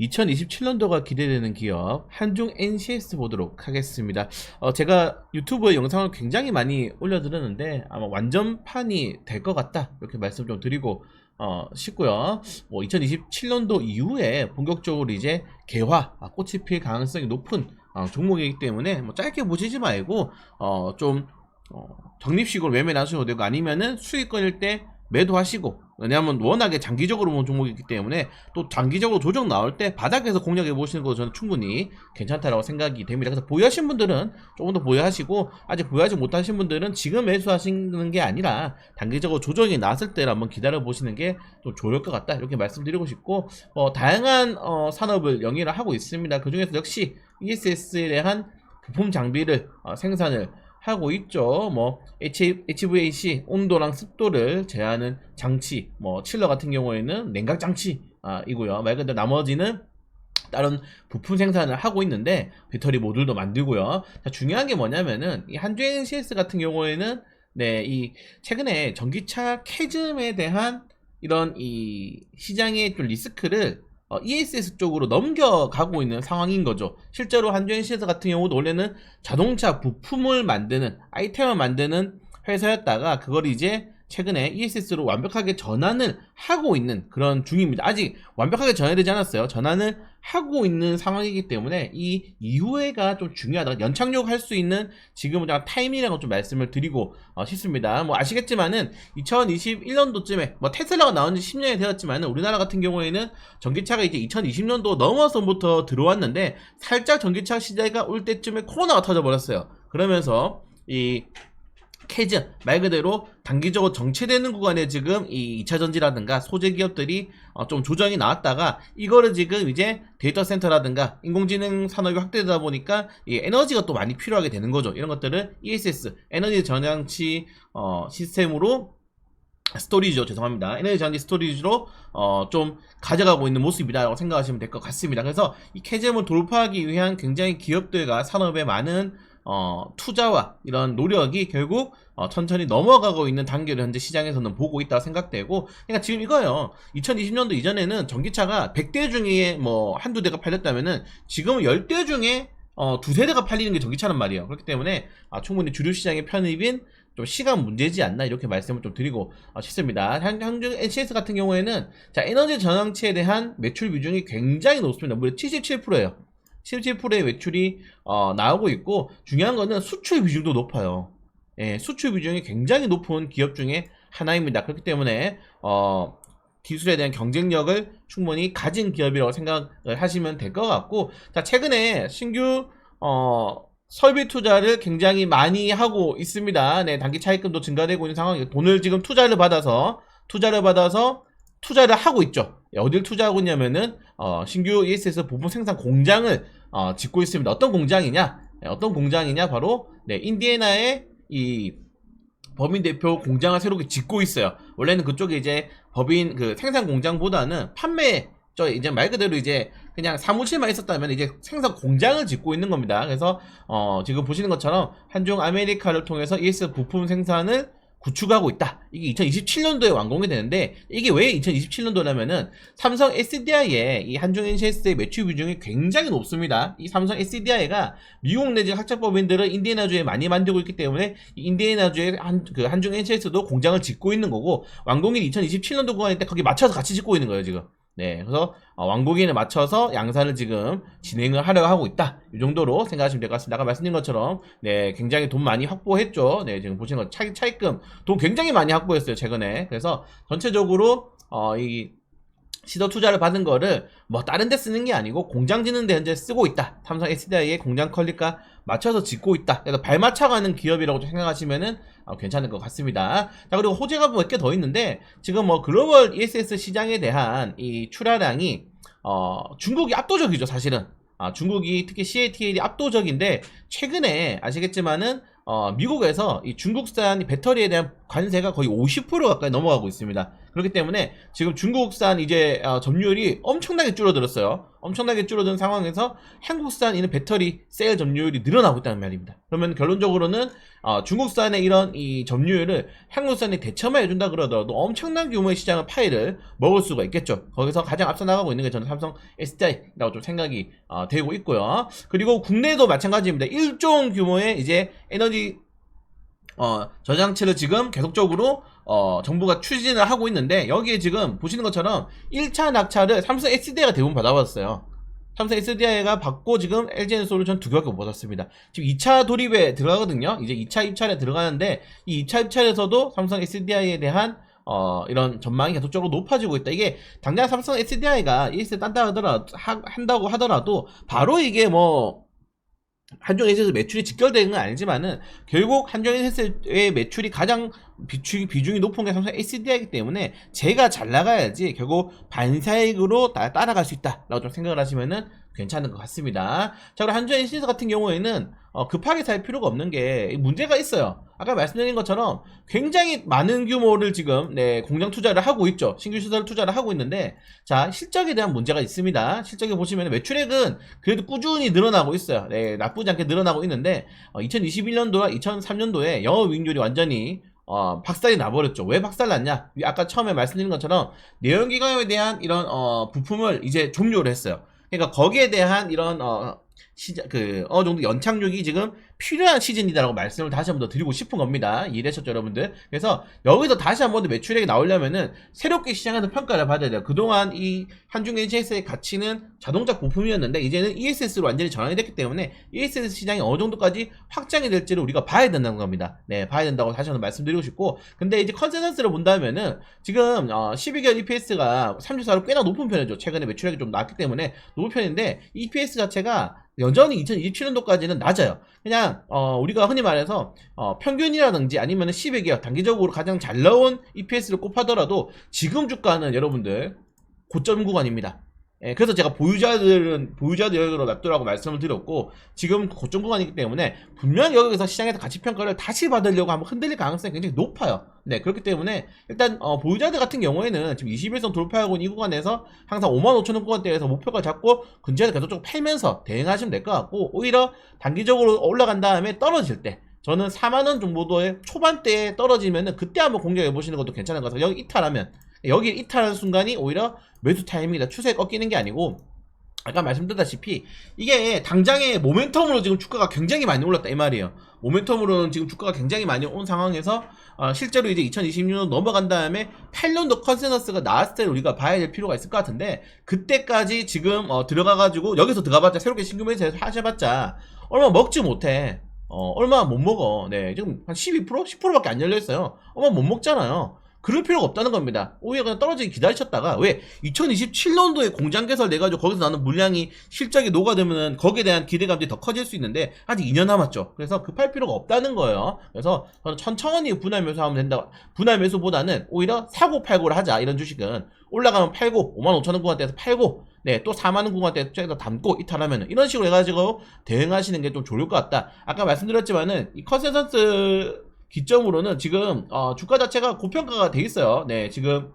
2027년도가 기대되는 기업 한중 NCS 보도록 하겠습니다. 어, 제가 유튜브에 영상을 굉장히 많이 올려드렸는데 아마 완전판이 될 것 같다 이렇게 말씀 좀 드리고 어, 싶고요. 뭐 2027년도 이후에 본격적으로 이제 개화 아, 꽃이 필 가능성이 높은 어, 종목이기 때문에 뭐 짧게 보시지 말고 어, 좀 어, 적립식으로 매매를 하셔도 되고 아니면은 수익권일 때 매도하시고 왜냐하면 워낙에 장기적으로 본 종목이기 때문에 또 장기적으로 조정 나올 때 바닥에서 공략해 보시는 거 저는 충분히 괜찮다라고 생각이 됩니다. 그래서 보유하신 분들은 조금 더 보유하시고 아직 보유하지 못하신 분들은 지금 매수하시는 게 아니라 단기적으로 조정이 나왔을 때를 한번 기다려 보시는 게 좀 좋을 것 같다 이렇게 말씀드리고 싶고 어, 다양한 어, 산업을 영위를 하고 있습니다. 그 중에서 역시 ESS에 대한 부품 장비를 어, 생산을 하고 있죠. 뭐 HVAC 온도랑 습도를 제한하는 장치, 뭐 칠러 같은 경우에는 냉각 장치 아, 이고요. 말 그대로 나머지는 다른 부품 생산을 하고 있는데 배터리 모듈도 만들고요. 자, 중요한 게 뭐냐면은 이 한주행 CS 같은 경우에는 네, 이 최근에 전기차 캐즘에 대한 이런 이 시장의 좀 리스크를 어, ESS 쪽으로 넘겨가고 있는 상황인 거죠. 실제로 CS 같은 경우도 원래는 자동차 부품을 만드는 아이템을 만드는 회사였다가 그걸 이제 최근에 ESS로 완벽하게 전환을 하고 있는 그런 중입니다. 아직 완벽하게 전환되지 않았어요. 전환을 하고 있는 상황이기 때문에 이 이후에가 좀 중요하다. 연착륙 할 수 있는 지금은 좀 타이밍이라고 좀 말씀을 드리고 어, 싶습니다. 뭐 아시겠지만은 2021년도쯤에 뭐 테슬라가 나온 지 10년이 되었지만은 우리나라 같은 경우에는 전기차가 이제 2020년도 넘어서부터 들어왔는데 살짝 전기차 시대가 올 때쯤에 코로나가 터져버렸어요. 그러면서 이 캐즈 말 그대로 단기적으로 정체되는 구간에 지금 이 2차 전지라든가 소재 기업들이 어, 좀 조정이 나왔다가 이거를 지금 이제 데이터 센터라든가 인공지능 산업이 확대되다 보니까 이 에너지가 또 많이 필요하게 되는 거죠. 이런 것들을 ESS 에너지 전장치 어, 시스템으로 스토리지로 죄송합니다. 에너지 전지 스토리지로 어, 좀 가져가고 있는 모습이다라고 생각하시면 될 것 같습니다. 그래서 이 캐즘을 돌파하기 위한 굉장히 기업들과 산업에 많은 어, 투자와 이런 노력이 결국 어, 천천히 넘어가고 있는 단계를 현재 시장에서는 보고 있다 생각되고 그러니까 지금 이거예요 2020년도 이전에는 전기차가 100대 중에 뭐 한두 대가 팔렸다면은 지금은 10대 중에 어, 두세 대가 팔리는 게 전기차란 말이에요 그렇기 때문에 아, 충분히 주류 시장의 편입인 좀 시간 문제지 않나 이렇게 말씀을 좀 드리고 어, 싶습니다. 한- 한중 NCS 같은 경우에는 자 에너지 전환치에 대한 매출 비중이 굉장히 높습니다. 무려 77%예요. 77%의 매출이 어, 나오고 있고 중요한 거는 수출 비중도 높아요. 예, 수출 비중이 굉장히 높은 기업 중에 하나입니다. 그렇기 때문에 어, 기술에 대한 경쟁력을 충분히 가진 기업이라고 생각을 하시면 될 것 같고 자 최근에 신규 어, 설비 투자를 굉장히 많이 하고 있습니다. 네, 단기 차입금도 증가되고 있는 상황이고 돈을 지금 투자를 받아서 투자를 받아서 투자를 하고 있죠. 예, 어딜 투자하고 있냐면은 어, 신규 ESS 부품 생산 공장을 어, 짓고 있습니다. 어떤 공장이냐? 네, 어떤 공장이냐? 바로 네, 인디애나의 이 법인 대표 공장을 새롭게 짓고 있어요. 원래는 그쪽에 이제 법인 그 생산 공장보다는 판매 저 이제 말 그대로 이제 그냥 사무실만 있었다면 이제 생산 공장을 짓고 있는 겁니다. 그래서 어 지금 보시는 것처럼 한중 아메리카를 통해서 ES 부품 생산을 구축하고 있다. 이게 2027년도에 완공이 되는데 이게 왜 2027년도냐면은 삼성 SDI의 이 한중 NCS의 매출 비중이 굉장히 높습니다. 이 삼성 SDI가 미국 내지 학자법인들을 인디애나주에 많이 만들고 있기 때문에 이 인디애나주에 한, 그 한중 NCS도 공장을 짓고 있는 거고 완공일 2027년도 구간일 때 거기 맞춰서 같이 짓고 있는 거예요 지금. 네, 그래서 어, 완공일에 맞춰서 양산을 지금 진행을 하려고 하고 있다. 이 정도로 생각하시면 될 것 같습니다. 아까 말씀드린 것처럼 네, 굉장히 돈 많이 확보했죠. 네, 지금 보시는 것 차익 차익금 돈 굉장히 많이 확보했어요 최근에. 그래서 전체적으로 어, 이 시도 투자를 받은 거를 뭐 다른 데 쓰는 게 아니고 공장 짓는 데 현재 쓰고 있다. 삼성 SDI의 공장 퀄리가 맞춰서 짓고 있다. 그래서 발맞춰가는 기업이라고 생각하시면은 어, 괜찮을 것 같습니다. 자 그리고 호재가 몇 개 더 있는데 지금 뭐 글로벌 ESS 시장에 대한 이 출하량이 어, 중국이 압도적이죠 사실은. 아, 중국이 특히 CATL이 압도적인데 최근에 아시겠지만은 어, 미국에서 이 중국산 배터리에 대한 관세가 거의 50% 가까이 넘어가고 있습니다. 그렇기 때문에 지금 중국산 이제 어, 점유율이 엄청나게 줄어들었어요. 엄청나게 줄어든 상황에서 한국산 이런 배터리 셀 점유율이 늘어나고 있다는 말입니다. 그러면 결론적으로는 어, 중국산의 이런 이 점유율을 한국산이 대처만 해준다 그러더라도 엄청난 규모의 시장의 파이를 먹을 수가 있겠죠. 거기서 가장 앞서 나가고 있는 게 저는 삼성 SDI라고 좀 생각이 어, 되고 있고요. 그리고 국내도 마찬가지입니다. 일종 규모의 이제 에너지 어, 저장치를 지금 계속적으로 어, 정부가 추진을 하고 있는데 여기에 지금 보시는 것처럼 1차 낙찰을 삼성 SDI가 대부분 받아봤어요. 삼성 SDI가 받고 지금 LG엔솔루션 두 개밖에 못 받았습니다. 지금 2차 도입에 들어가거든요. 이제 2차 입찰에 들어가는데 이 2차 입찰에서도 삼성 SDI에 대한 어, 이런 전망이 계속적으로 높아지고 있다. 이게 당장 삼성 SDI가 ES 딴다 하더라 하- 한다고 하더라도 바로 이게 뭐 한종에서 매출이 직결되는 건 아니지만은 결국 한종에서의 매출이 가장 비중이, 비중이 높은 게 삼성 SDI이기 때문에 제가 잘 나가야지 결국 반사익으로 따, 따라갈 수 있다라고 좀 생각을 하시면은 괜찮은 것 같습니다. 자 그리고 한종 NC에서 같은 경우에는 어, 급하게 살 필요가 없는 게 문제가 있어요. 아까 말씀드린 것처럼 굉장히 많은 규모를 지금 네, 공장 투자를 하고 있죠. 신규 시설 투자를 하고 있는데 자 실적에 대한 문제가 있습니다. 실적에 보시면 매출액은 그래도 꾸준히 늘어나고 있어요. 네, 나쁘지 않게 늘어나고 있는데 2021년도와 2003년도에 영업이익률이 완전히 어, 박살이 나버렸죠. 왜 박살 났냐? 아까 처음에 말씀드린 것처럼 내연기관에 대한 이런 어, 부품을 이제 종료를 했어요. 그러니까 거기에 대한 이런 어, 시작 그 어느 정도 연착륙이 지금 필요한 시즌이다라고 말씀을 다시 한 번 더 드리고 싶은 겁니다. 이해되셨죠, 여러분들? 그래서 여기서 다시 한 번 더 매출액이 나오려면은 새롭게 시장에서 평가를 받아야 돼요. 그동안 이 한중 HS의 가치는 자동차 부품이었는데 이제는 ESS로 완전히 전환이 됐기 때문에 ESS 시장이 어느 정도까지 확장이 될지를 우리가 봐야 된다는 겁니다. 네, 봐야 된다고 다시 한 번 말씀드리고 싶고 근데 이제 컨센서스를 본다면은 지금 어, 12개월 EPS가 3주사로 꽤나 높은 편이죠. 최근에 매출액이 좀 낮기 때문에 높은 편인데 EPS 자체가 여전히 2027년도까지는 낮아요. 그냥 어, 우리가 흔히 말해서 어, 평균이라든지 아니면 10의 단기적으로 가장 잘 나온 EPS를 꼽하더라도 지금 주가는 여러분들 고점 구간입니다. 예, 그래서 제가 보유자들은 보유자들로 놔두라고 말씀을 드렸고 지금 고점 구간이기 때문에 분명 여기서 시장에서 가치 평가를 다시 받으려고 하면 흔들릴 가능성이 굉장히 높아요. 네 그렇기 때문에 일단 어, 보유자들 같은 경우에는 지금 21선 돌파하고 있는 이 구간에서 항상 5만 5천 원 구간대에서 목표가 잡고 근처에서 계속 팔면서 대응하시면 될 것 같고 오히려 단기적으로 올라간 다음에 떨어질 때 저는 4만 원 정도의 초반대에 떨어지면은 그때 한번 공략해 보시는 것도 괜찮은 것 같아요. 여기 이탈하면 여기 이탈하는 순간이 오히려 매수 타임이다. 추세에 꺾이는 게 아니고 아까 말씀드렸다시피 이게 당장의 모멘텀으로 지금 주가가 굉장히 많이 올랐다 이 말이에요. 모멘텀으로는 지금 주가가 굉장히 많이 온 상황에서 어, 실제로 이제 2026년 넘어간 다음에 8년도 컨센서스가 나왔을 때 우리가 봐야 될 필요가 있을 것 같은데 그때까지 지금 어, 들어가가지고 여기서 들어가봤자 새롭게 신규 매수해서 하셔봤자 얼마 먹지 못해. 어, 얼마 못 먹어. 네, 지금 한 12%? 10%밖에 안 열려있어요. 얼마 못 먹잖아요. 그럴 필요가 없다는 겁니다. 오히려 그냥 떨어지기 기다리셨다가 왜 2027년도에 공장 개설 내가지고 거기서 나는 물량이 실적이 녹아들면 거기에 대한 기대감이 더 커질 수 있는데 아직 2년 남았죠. 그래서 급할 필요가 없다는 거예요. 그래서 저는 천천히 분할 매수하면 된다. 분할 매수보다는 오히려 사고 팔고를 하자. 이런 주식은 올라가면 팔고 5만 5천 원 구간대에서 팔고 네, 또 4만 원 구간대에서 쫙 담고 이탈하면 이런 식으로 해가지고 대응하시는 게 좀 좋을 것 같다. 아까 말씀드렸지만은 이 컨센서스 기점으로는 지금 어, 주가 자체가 고평가가 돼 있어요. 네, 지금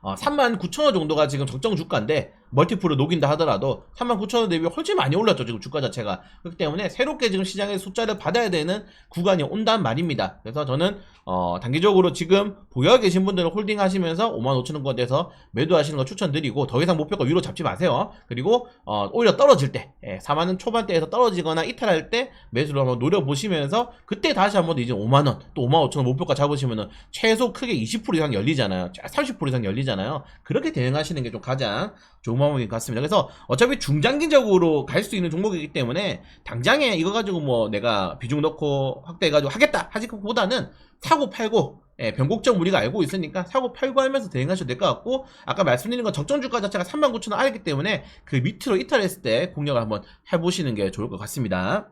어, 3만 9천 원 정도가 지금 적정 주가인데 멀티플을 녹인다 하더라도 3만 9천 원 대비 훨씬 많이 올랐죠 지금 주가 자체가. 그렇기 때문에 새롭게 지금 시장의 숫자를 받아야 되는 구간이 온단 말입니다. 그래서 저는 어, 단기적으로 지금 보유하고 계신 분들은 홀딩 하시면서 5만 5천 원권 돼서 매도하시는 거 추천드리고 더 이상 목표가 위로 잡지 마세요. 그리고 어, 오히려 떨어질 때 예, 4만 원 초반대에서 떨어지거나 이탈할 때 매수를 한번 노려보시면서 그때 다시 한번 이제 5만 원 또 5만 5천 원 목표가 잡으시면은 최소 크게 20% 이상 열리잖아요. 30% 이상 열리잖아요. 그렇게 대응하시는 게 좀 가장 좋은 방법인 것 같습니다. 그래서 어차피 중장기적으로 갈 수 있는 종목이기 때문에 당장에 이거 가지고 뭐 내가 비중 넣고 확대해가지고 하겠다 하지 보다는 사고 팔고 예, 변곡점 우리가 알고 있으니까 사고 팔고 하면서 대응하셔도 될 것 같고 아까 말씀드린 건 적정 주가 자체가 39,000원 아래이기 때문에 그 밑으로 이탈했을 때 공략을 한번 해보시는 게 좋을 것 같습니다.